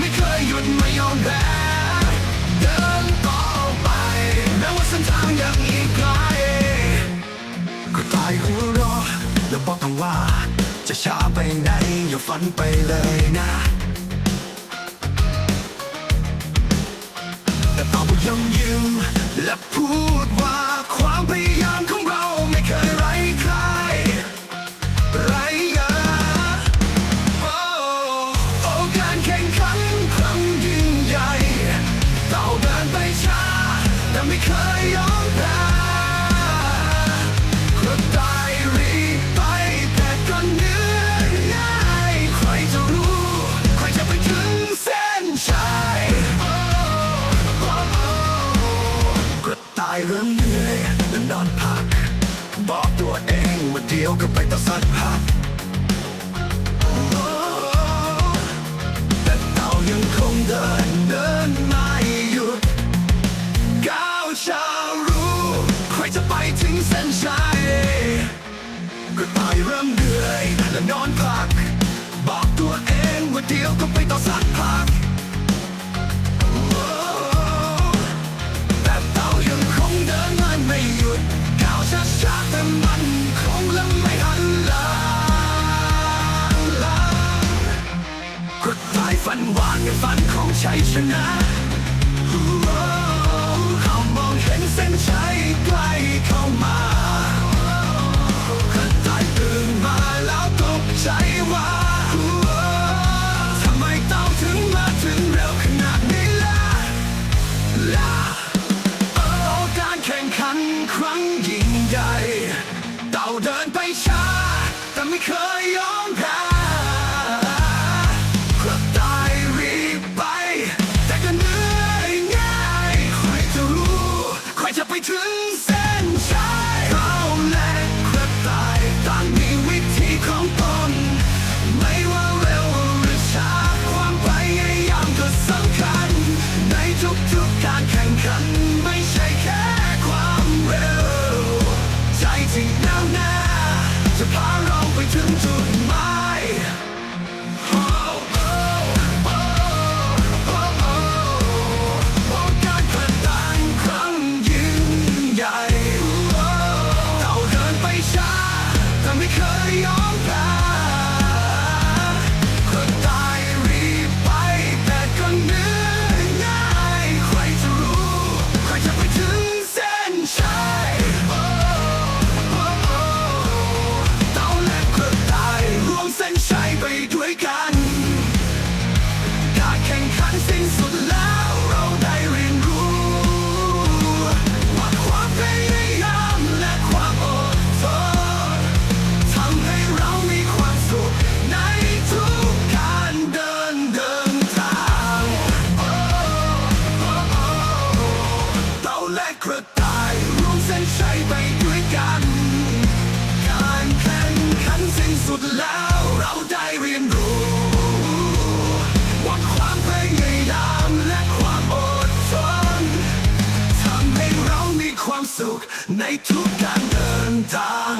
ไม่เคยหยุดไม่ยอมแพ้เดินต่อไปแม้ว่าเส้นทางยังอีกไกลก็ตายหัวรอแล้วบอกต้องว่า จะช้าไปไหนอย่าฝันไปเลยนะแต่เอายังยืมและพูดว่า ไม่เคยยอมแพ้กระต่ายรีไปแต่ก็เหนื่อยง่ายใครจะรู้ ใครจะไปถึงเส้นชัยกระต่ายเริ่มเหนื่อยและนอนพัก บอกตัวเองว่าเดียวก็ไปต่อสักพัก นอนพัก บอกตัวเองว่าเดียวก็ไปต่อสักพักแต่เรายังคงเดินมันไม่หยุดก้าวช้าๆแต่มันคงและไม่หันหลังกระต่ายฝันหวานกับฝันของชัยชนะ ไม่เคยยอม และกระต่ายร่วมเส้นชัยไปด้วยกัน การแข่งขันสิ้นสุดแล้วเราได้เรียนรู้ ว่าความพยายามและความอดทนทำให้เรามีความสุขในทุกการเดินทาง